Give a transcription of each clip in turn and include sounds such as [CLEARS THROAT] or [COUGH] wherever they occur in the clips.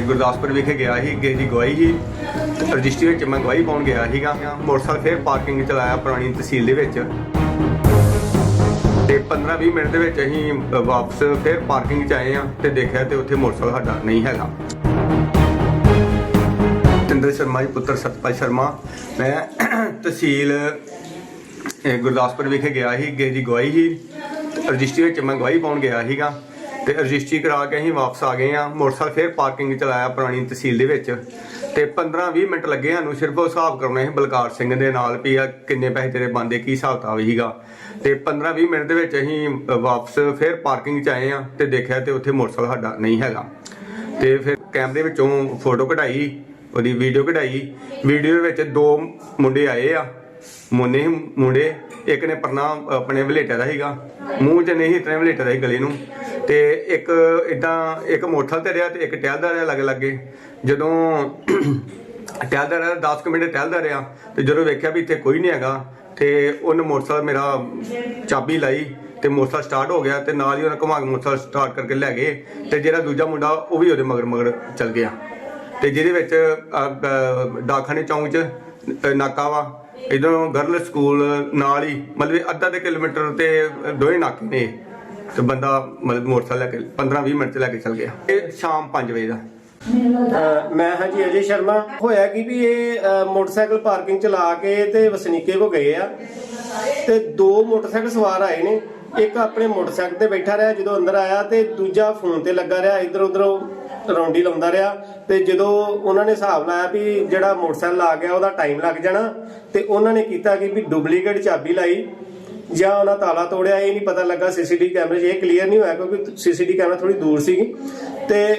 ਗੁਰਦਾਸਪੁਰ ਵਿਖੇ ਗਿਆ ਸੀ ਕਿਸੇ ਦੀ ਗਵਾਹੀ ਸੀ। ਰਜਿਸਟਰੀ ਵਿੱਚ ਮੈਂ ਗਵਾਹੀ ਪਾਉਣ ਗਿਆ ਸੀਗਾ। ਮੋਟਰਸਾਈਕਲ ਫਿਰ ਪਾਰਕਿੰਗ ਚਲਾਇਆ ਪੁਰਾਣੀ ਤਹਿਸੀਲ ਦੇ ਵਿੱਚ। ਤੇ 15-20 ਮਿੰਟ ਦੇ ਵਿੱਚ ਅਸੀਂ ਵਾਪਸ ਫਿਰ ਪਾਰਕਿੰਗ 'ਚ ਆਏ ਆ ਤੇ ਦੇਖਿਆ ਤੇ ਉੱਥੇ ਮੋਟਰਸਾਈਕਲ ਸਾਡਾ ਨਹੀਂ ਹੈਗਾ। ਤਿੰਦਰ ਸ਼ਰਮਾ ਜੀ, ਪੁੱਤਰ ਸਤਪਾਲ ਸ਼ਰਮਾ। ਮੈਂ ਤਹਿਸੀਲ ਗੁਰਦਾਸਪੁਰ ਵਿਖੇ ਗਿਆ ਸੀ ਕਿਸੇ ਦੀ ਗਵਾਹੀ ਸੀ। ਰਜਿਸਟਰੀ ਵਿੱਚ ਮੈਂ ਗਵਾਹੀ ਪਾਉਣ ਗਿਆ ਸੀਗਾ। ਤੇ ਰਜਿਸਟਰੀ ਕਰਾ ਕੇ ਅਸੀਂ ਵਾਪਸ ਆ ਗਏ ਆ ਮੋਟਰਸਾਈਕਲ ਫਿਰ ਪਾਰਕਿੰਗ ਚਲਾਇਆ ਪੁਰਾਣੀ ਤਹਿਸੀਲ ਦੇ ਵਿੱਚ। ਤੇ 15-20 ਮਿੰਟ ਲੱਗੇ ਸਾਨੂੰ ਸਿਰਫ ਉਹ ਹਿਸਾਬ ਕਰਾਉਣਾ ਸੀ ਬਲਕਾਰ ਸਿੰਘ ਦੇ ਨਾਲ ਵੀ ਆ ਕਿੰਨੇ ਪੈਸੇ ਤੇਰੇ ਬੰਦੇ ਕੀ ਹਿਸਾਬ ਕਿਤਾਬ ਸੀਗਾ। ਤੇ 15-20 ਮਿੰਟ ਦੇ ਵਿੱਚ ਅਸੀਂ ਵਾਪਸ ਫਿਰ ਪਾਰਕਿੰਗ 'ਚ ਆਏ ਆ ਤੇ ਦੇਖਿਆ ਤੇ ਉੱਥੇ ਮੋਟਰਸਾਈਕਲ ਸਾਡਾ ਨਹੀਂ ਹੈਗਾ। ਤੇ ਫਿਰ ਕੈਮਰੇ ਵਿੱਚੋਂ ਫੋਟੋ ਕਢਾਈ, ਉਹਦੀ ਵੀਡੀਓ ਕਢਾਈ। ਵੀਡੀਓ ਵਿੱਚ ਦੋ ਮੁੰਡੇ ਆਏ ਆ। ਮੋਨੇ ਮੁੰਨੇ ਮੁੰਡੇ ਇੱਕ ਨੇ ਪਰਨਾ ਆਪਣੇ ਵਲੇਟੇ ਦਾ ਸੀਗਾ। ਮੂੰਹ 'ਚ ਨਹੀਂ ਇਤਨੇ ਵਲੇਟੇ ਦਾ ਸੀ ਗਲੇ ਨੂੰ। ਤੇ ਇੱਕ ਇਦਾਂ ਇੱਕ ਮੋਟਰਸਾਈਕਲ ਤੇ ਰਿਹਾ ਤੇ ਇੱਕ ਟਹਿਲਦਾ ਰਿਹਾ ਲੱਗ ਲੱਗੇ। ਜਦੋਂ [CLEARS THROAT] ਟਹਿਲਦਾ ਰਿਹਾ 10 ਕੁ ਮਿੰਟ ਟਹਿਲਦਾ ਰਿਹਾ ਤੇ ਜਦੋਂ ਵੇਖਿਆ ਵੀ ਇੱਥੇ ਕੋਈ ਨਹੀਂ ਹੈਗਾ ਤੇ ਉਹਨੇ ਮੋਟਰਸਾਈਕਲ ਮੇਰਾ ਚਾਬੀ ਲਾਈ ਤੇ ਮੋਟਰਸਾਈਕਲ ਸਟਾਰਟ ਹੋ ਗਿਆ ਤੇ ਨਾਲ ਹੀ ਉਹਨੇ ਘੁਮਾ ਕੇ ਮੋਟਰਸਾਈਕਲ ਸਟਾਰਟ ਕਰਕੇ ਲੈ ਗਏ। ਤੇ ਜਿਹੜਾ ਦੂਜਾ ਮੁੰਡਾ ਉਹ ਵੀ ਉਹਦੇ ਮਗਰ ਮਗਰ ਚੱਲ ਗਿਆ। ਤੇ ਜਿਹਦੇ ਵਿੱਚ ਅਹ, ਡਾਕਖਾਨੇ ਚੌਂਕ 'ਚ ਨਾਕਾ ਵਾ ਇਧਰੋਂ ਗਰਲ ਸਕੂਲ ਨਾਲ ਹੀ ਮਤਲਬ ਅੱਧਾ ਦੇ ਕਿਲੋਮੀਟਰ ਤੇ ਦੋਵੇਂ ਨਾਕੇ ਨੇ ਤੇ ਬੰਦਾ ਮਤਲਬ ਮੋਟਰਸਾਈਕਲ ਲੈ ਕੇ 15-20 ਮਿੰਟ ਚ ਲੈ ਕੇ ਚੱਲ ਗਿਆ। ਇਹ ਸ਼ਾਮ 5 ਵਜੇ ਦਾ। ਅਹ ਮੈਂ ਹਾਂ ਜੀ ਅਜੇ ਸ਼ਰਮਾ। ਹੋਇਆ ਕਿ ਵੀ ਇਹ ਅਹ, ਮੋਟਰਸਾਈਕਲ ਪਾਰਕਿੰਗ ਚ ਲਾ ਕੇ ਤੇ ਵਸਨੀਕੇ ਕੋ ਗਏ ਆ। ਤੇ ਦੋ ਮੋਟਰਸਾਈਕਲ ਸਵਾਰ ਆਏ ਨੇ। ਇੱਕ ਆਪਣੇ ਮੋਟਰਸਾਈਕਲ ਤੇ ਬੈਠਾ ਰਿਹਾ ਜਦੋਂ ਅੰਦਰ ਆਇਆ ਤੇ ਦੂਜਾ ਫੋਨ ਤੇ ਲੱਗਾ ਰਿਹਾ ਇਧਰ ਉਧਰੋਂ ਰੌਂਡੀ ਲਾਉਂਦਾ ਰਿਹਾ ਤੇ ਜਦੋਂ ਉਹਨਾਂ ਨੇ ਹਿਸਾਬ ਲਾਇਆ ਵੀ ਜਿਹੜਾ ਮੋਟਰਸਾਈਕਲ ਆ ਗਿਆ ਉਹਦਾ ਟਾਈਮ ਲੱਗ ਜਾਣਾ ਤੇ ਉਹਨਾਂ ਨੇ ਕੀਤਾ ਕਿ ਵੀ ਡੁਪਲੀਕੇਟ ਚਾਬੀ ਲਾਈ ਜਾਂ ਉਹਨਾਂ ਤਾਲਾ ਤੋੜਿਆ, ਇਹ ਨਹੀਂ ਪਤਾ ਲੱਗਾ ਸੀਸੀਟੀਵੀ ਕੈਮਰੇ 'ਚ, ਇਹ ਕਲੀਅਰ ਨਹੀਂ ਹੋਇਆ ਕਿਉਂਕਿ ਸੀਸੀਟੀਵੀ ਕੈਮਰਾ ਥੋੜੀ ਦੂਰ ਸੀਗੀ ਤੇ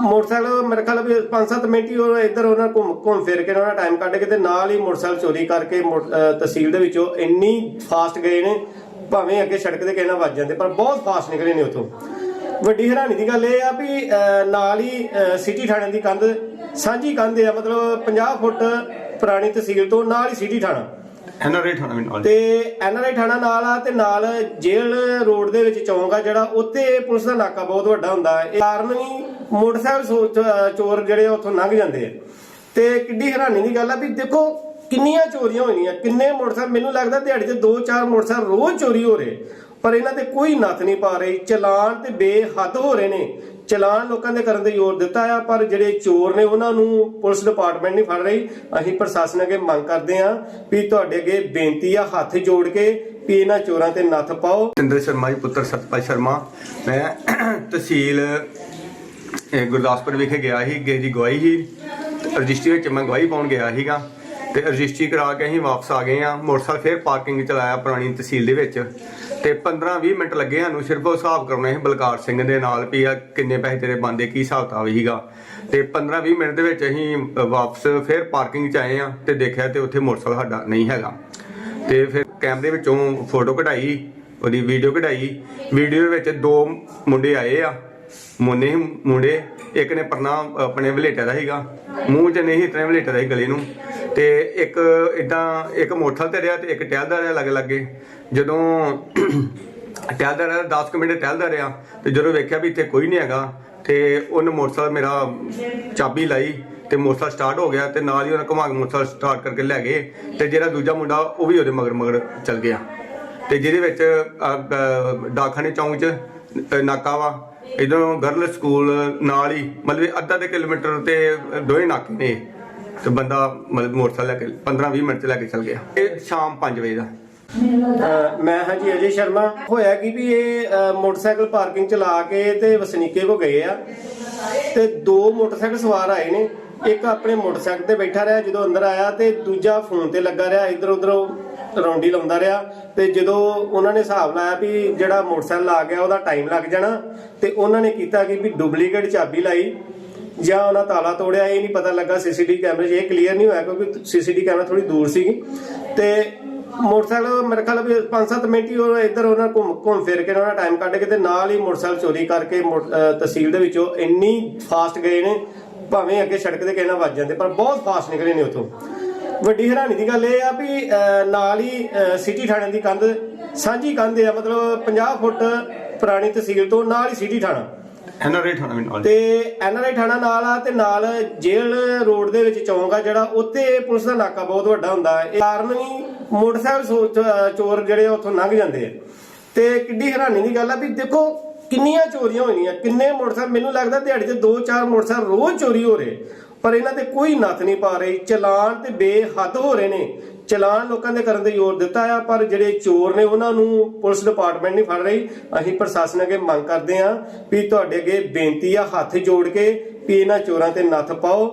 ਮੋਟਰਸਾਈਕਲ ਮੇਰੇ ਖਿਆਲ ਵੀ 5-7 ਮਿੰਟ ਹੀ ਉਹ ਇੱਧਰ ਉਹਨਾਂ ਘੁੰਮ ਘੁੰਮ ਫਿਰ ਕੇ ਉਹਨਾਂ ਟਾਈਮ ਕੱਢ ਕੇ ਤੇ ਨਾਲ ਹੀ ਮੋਟਰਸਾਈਕਲ ਚੋਰੀ ਕਰਕੇ ਮੋਟ- ਤਹਿਸੀਲ ਦੇ ਵਿੱਚੋਂ ਇੰਨੀ ਫਾਸਟ ਗਏ ਨੇ, ਭਾਵੇਂ ਅੱਗੇ ਸੜਕ ਤੇ ਕਿਸੇ ਵੱਜ ਜਾਂਦੇ, ਪਰ ਬਹੁਤ ਫਾਸਟ ਨਿਕਲੇ ਨੇ ਉੱਥੋਂ। ਵੱਡੀ ਹੈਰਾਨੀ ਦੀ ਗੱਲ ਇਹ ਆ ਵੀ ਨਾਲ ਹੀ ਸਿਟੀ ਥਾਣੇ ਦੀ ਕੰਧ ਸਾਂਝੀ ਕੰਧ ਆ ਮਤਲਬ 50 ਫੁੱਟ ਪੁਰਾਣੀ ਤਹਿਸੀਲ ਤੋਂ ਨਾਲ ਹੀ ਸਿਟੀ ਥਾਣਾ। ਇਹਨਾਂ ਰੇਟ ਹੋਣਾ ਮੈਨੂੰ ਤੇ ਐਨਆਰਆਈ ਥਾਣਾ ਨਾਲ ਆ ਤੇ ਨਾਲ ਜੇਲ੍ਹ ਰੋਡ ਦੇ ਵਿੱਚ ਚੌਂਕ ਆ ਜਿਹੜਾ ਉੱਥੇ ਪੁਲਿਸ ਦਾ ਨਾਕਾ ਬਹੁਤ ਵੱਡਾ ਹੁੰਦਾ ਹੈ। ਇਹ ਕਾਰਨ ਵੀ ਮੋਟਰਸਾਈਕਲ ਚ- ਚੋਰ ਜਿਹੜੇ ਉੱਥੋਂ ਲੰਘ ਜਾਂਦੇ ਆ। ਤੇ ਕਿੱਡੀ ਹੈਰਾਨੀ ਦੀ ਗੱਲ ਆ ਵੀ ਦੇਖੋ ਕਿੰਨੀਆਂ ਚੋਰੀਆਂ ਹੋਈਆਂ ਕਿੰਨੇ ਮੋਟਰਸਾਈਕਲ ਮੈਨੂੰ ਲੱਗਦਾ ਦਿਹਾੜੀ ਤੇ 2-4 ਮੋਟਰਸਾਈਕਲ ਰੋਜ਼ ਚੋਰੀ ਹੋ ਰਹੇ। ਪਰ ਇਹਨਾਂ ਤੇ ਕੋਈ ਨੱਥ ਨਹੀਂ ਪਾ ਰਹੀ। ਚਲਾਨ ਤੇ ਬੇਹੱਦ ਹੋ ਰਹੇ ਨੇ। ਚਲਾਨ ਲੋਕਾਂ ਦੇ ਕਰਨ ਤੇ ਜ਼ੋਰ ਦਿੱਤਾ ਆ, ਪਰ ਜਿਹੜੇ ਚੋਰ ਨੇ ਉਹਨਾਂ ਨੂੰ ਪੁਲਿਸ ਡਿਪਾਰਟਮੈਂਟ ਨਹੀਂ ਫੜ ਰਹੀ। ਅਸੀਂ ਪ੍ਰਸ਼ਾਸਨ ਅੱਗੇ ਮੰਗ ਕਰਦੇ ਆ ਵੀ ਤੁਹਾਡੇ ਅੱਗੇ ਬੇਨਤੀ ਆ, ਹੱਥ ਜੋੜ ਕੇ ਵੀ ਇਹਨਾਂ ਚੋਰਾਂ ਤੇ ਨੱਥ ਪਾਓ। ਤਿੰਦਰ ਸ਼ਰਮਾ ਜੀ, ਪੁੱਤਰ ਸਤਪਾਲ ਸ਼ਰਮਾ। ਮੈਂ ਤਹਿਸੀਲ ਗੁਰਦਾਸਪੁਰ ਵਿਖੇ ਗਿਆ ਸੀ ਕਿਸੇ ਦੀ ਗਵਾਹੀ ਸੀ। ਰਜਿਸਟਰੀ ਵਿੱਚ ਮੈਂ ਗਵਾਹੀ ਪਾਉਣ ਗਿਆ ਸੀਗਾ। ਤੇ ਰਜਿਸਟਰੀ ਕਰਾ ਕੇ ਅਸੀਂ ਵਾਪਸ ਆ ਗਏ ਆ ਮੋਟਰਸਾਈਕਲ ਫਿਰ ਪਾਰਕਿੰਗ ਚਲਾਇਆ ਪੁਰਾਣੀ ਤਹਿਸੀਲ ਦੇ ਵਿੱਚ। ਤੇ 15-20 ਮਿੰਟ ਲੱਗੇ ਸਾਨੂੰ ਸਿਰਫ ਉਹ ਹਿਸਾਬ ਕਰਾਉਣਾ ਸੀ ਬਲਕਾਰ ਸਿੰਘ ਦੇ ਨਾਲ ਵੀ ਆ ਕਿੰਨੇ ਪੈਸੇ ਤੇਰੇ ਬੰਦੇ ਕੀ ਹਿਸਾਬ ਕਿਤਾਬ ਸੀਗਾ। ਤੇ 15-20 ਮਿੰਟ ਦੇ ਵਿੱਚ ਅਸੀਂ ਵਾਪਸ ਫਿਰ ਪਾਰਕਿੰਗ 'ਚ ਆਏ ਆ ਤੇ ਦੇਖਿਆ ਤੇ ਉੱਥੇ ਮੋਟਰਸਾਈਕਲ ਸਾਡਾ ਨਹੀਂ ਹੈਗਾ। ਤੇ ਫਿਰ ਕੈਮਰੇ ਵਿੱਚੋਂ ਫੋਟੋ ਕਢਾਈ, ਉਹਦੀ ਵੀਡੀਓ ਕਢਾਈ। ਵੀਡੀਓ ਵਿੱਚ ਦੋ ਮੁੰਡੇ ਆਏ ਆ। ਮੋਨੇ ਮੁੰਨੇ ਮੁੰਡੇ ਇੱਕ ਨੇ ਪਰਨਾ ਆਪਣੇ ਵਲੇਟੇ ਦਾ ਸੀਗਾ। ਮੂੰਹ 'ਚ ਨਹੀਂ ਇਤਨੇ ਵਲੇਟੇ ਦਾ ਸੀ ਗਲੇ ਨੂੰ। ਤੇ ਇੱਕ ਇਦਾਂ ਇੱਕ ਮੋਟਰਸਾਈਕਲ ਤੇ ਰਿਹਾ ਤੇ ਇੱਕ ਟਹਿਲਦਾ ਰਿਹਾ ਲੱਗ ਲੱਗੇ। ਜਦੋਂ [CLEARS THROAT] ਟਹਿਲਦਾ ਰਿਹਾ 10 ਕੁ ਮਿੰਟ ਟਹਿਲਦਾ ਰਿਹਾ ਤੇ ਜਦੋਂ ਵੇਖਿਆ ਵੀ ਇੱਥੇ ਕੋਈ ਨਹੀਂ ਹੈਗਾ ਤੇ ਉਹਨੇ ਮੋਟਰਸਾਈਕਲ ਮੇਰਾ ਚਾਬੀ ਲਾਈ ਤੇ ਮੋਟਰਸਾਈਕਲ ਸਟਾਰਟ ਹੋ ਗਿਆ ਤੇ ਨਾਲ ਹੀ ਉਹਨੇ ਘੁਮਾ ਕੇ ਮੋਟਰਸਾਈਕਲ ਸਟਾਰਟ ਕਰਕੇ ਲੈ ਗਏ। ਤੇ ਜਿਹੜਾ ਦੂਜਾ ਮੁੰਡਾ ਉਹ ਵੀ ਉਹਦੇ ਮਗਰ ਮਗਰ ਚੱਲ ਗਿਆ। ਤੇ ਜਿਹਦੇ ਵਿੱਚ ਅਹ, ਡਾਕਖਾਨੇ ਚੌਂਕ 'ਚ ਨਾਕਾ ਵਾ ਇਧਰੋਂ ਗਰਲ ਸਕੂਲ ਨਾਲ ਹੀ ਮਤਲਬ ਅੱਧਾ ਦੇ ਕਿਲੋਮੀਟਰ ਤੇ ਦੋਵੇਂ ਨਾਕੇ ਨੇ ਤੇ ਬੰਦਾ ਮਤਲਬ ਮੋਟਰਸਾਈਕਲ ਲੈ ਕੇ 15-20 ਮਿੰਟ ਚ ਲੈ ਕੇ ਚੱਲ ਗਿਆ। ਇਹ ਸ਼ਾਮ 5 ਵਜੇ ਦਾ। ਅਹ ਮੈਂ ਹਾਂ ਜੀ ਅਜੇ ਸ਼ਰਮਾ। ਹੋਇਆ ਕਿ ਵੀ ਇਹ ਅਹ, ਮੋਟਰਸਾਈਕਲ ਪਾਰਕਿੰਗ ਚ ਲਾ ਕੇ ਤੇ ਵਸਨੀਕੇ ਕੋ ਗਏ ਆ। ਤੇ ਦੋ ਮੋਟਰਸਾਈਕਲ ਸਵਾਰ ਆਏ ਨੇ। ਇੱਕ ਆਪਣੇ ਮੋਟਰਸਾਈਕਲ ਤੇ ਬੈਠਾ ਰਿਹਾ, ਜਦੋਂ ਅੰਦਰ ਆਇਆ ਤੇ ਦੂਜਾ ਫੋਨ ਤੇ ਲੱਗਾ ਰਿਹਾ, ਇਧਰ ਉਧਰ ਰੌਂਡੀ ਲਾਉਂਦਾ ਰਿਹਾ ਤੇ ਜਦੋਂ ਉਹਨਾਂ ਨੇ ਹਿਸਾਬ ਲਾਇਆ ਵੀ ਜਿਹੜਾ ਮੋਟਰਸਾਈਕਲ ਆ ਗਿਆ, ਉਹਦਾ ਟਾਈਮ ਲੱਗ ਜਾਣਾ ਤੇ ਉਹਨਾਂ ਨੇ ਕੀਤਾ ਕਿ ਵੀ ਡੁਪਲੀਕੇਟ ਚਾਬੀ ਲਾਈ ਜਾਂ ਉਹਨਾਂ ਤਾਲਾ ਤੋੜਿਆ, ਇਹ ਨਹੀਂ ਪਤਾ ਲੱਗਾ ਸੀਸੀਟੀਵੀ ਕੈਮਰੇ 'ਚ, ਇਹ ਕਲੀਅਰ ਨਹੀਂ ਹੋਇਆ ਕਿਉਂਕਿ ਸੀਸੀਟੀਵੀ ਕੈਮਰਾ ਥੋੜੀ ਦੂਰ ਸੀਗੀ ਤੇ ਮੋਟਰਸਾਈਕਲ ਮੇਰੇ ਖਿਆਲ ਵੀ 5-7 ਮਿੰਟ ਹੀ ਉਹ ਇੱਧਰ ਉਹਨਾਂ ਘੁੰਮ ਘੁੰਮ ਫਿਰ ਕੇ ਉਹਨਾਂ ਟਾਈਮ ਕੱਢ ਕੇ ਤੇ ਨਾਲ ਹੀ ਮੋਟਰਸਾਈਕਲ ਚੋਰੀ ਕਰਕੇ ਤਹਿਸੀਲ ਦੇ ਵਿੱਚੋਂ ਇੰਨੀ ਫਾਸਟ ਗਏ ਨੇ ਭਾਵੇਂ ਅੱਗੇ ਸੜਕ ਤੇ ਕਿਸੇ ਨਾਲ ਵੱਜ ਜਾਂਦੇ ਪਰ ਬਹੁਤ ਫਾਸਟ ਨਿਕਲੇ ਨੇ ਉੱਥੋਂ। ਵੱਡੀ ਹੈਰਾਨੀ ਦੀ ਗੱਲ ਇਹ ਆ ਵੀ ਨਾਲ ਹੀ ਸਿਟੀ ਥਾਣੇ ਦੀ ਕੰਧ ਸਾਂਝੀ ਕੰਧ ਆ ਮਤਲਬ 50 ਫੁੱਟ ਪੁਰਾਣੀ ਤਹਿਸੀਲ ਤੋਂ ਨਾਲ ਹੀ ਸਿਟੀ ਥਾਣਾ। ਐਨਆਰਆਈ ਥਾਣਾ ਵੀ ਨਾਲ। ਤੇ ਐਨਆਰਆਈ ਥਾਣਾ ਨਾਲ ਆ ਤੇ ਨਾਲ ਜੇਲ੍ਹ ਰੋਡ ਦੇ ਵਿੱਚ ਚੌਂਕ ਆ ਜਿਹੜਾ ਉੱਥੇ ਪੁਲਿਸ ਦਾ ਨਾਕਾ ਬਹੁਤ ਵੱਡਾ ਹੁੰਦਾ ਹੈ। ਕਾਰਨ ਵੀ ਮੋਟਰਸਾਈਕਲ ਚੋਰ ਜਿਹੜੇ ਉੱਥੋਂ ਲੰਘ ਜਾਂਦੇ ਆ। ਤੇ ਕਿੱਡੀ ਹੈਰਾਨੀ ਦੀ ਗੱਲ ਆ ਵੀ ਦੇਖੋ ਕਿੰਨੀਆਂ ਚੋਰੀਆਂ ਹੋਈਆਂ, ਕਿੰਨੇ ਮੋਟਰਸਾਈਕਲ, ਮੈਨੂੰ ਲੱਗਦਾ ਦਿਹਾੜੀ ਤੇ 2-4 ਮੋਟਰਸਾਈਕਲ ਰੋਜ਼ ਚੋਰੀ ਹੋ ਰਹੇ, ਪਰ ਇਹਨਾਂ ਤੇ ਕੋਈ ਨੱਥ ਨਹੀਂ ਪਾ ਰਹੀ, ਚਲਾਨ ਤੇ ਬੇਹੱਦ ਹੋ ਰਹੇ ਨੇ। ਚਲਾਨ ਲੋਕਾਂ ਦੇ ਕਰਨ ਤੇ ਜ਼ੋਰ ਦਿੱਤਾ ਆ, ਪਰ ਜਿਹੜੇ ਚੋਰ ਨੇ ਉਹਨਾਂ ਨੂੰ ਪੁਲਿਸ ਡਿਪਾਰਟਮੈਂਟ ਨਹੀਂ ਫੜ ਰਹੀ। ਅਸੀਂ ਪ੍ਰਸ਼ਾਸਨ ਅੱਗੇ ਮੰਗ ਕਰਦੇ ਆ ਵੀ ਤੁਹਾਡੇ ਅੱਗੇ ਬੇਨਤੀ ਆ, ਹੱਥ ਜੋੜ ਕੇ ਵੀ ਇਹਨਾਂ ਚੋਰਾਂ ਤੇ ਨੱਥ ਪਾਓ।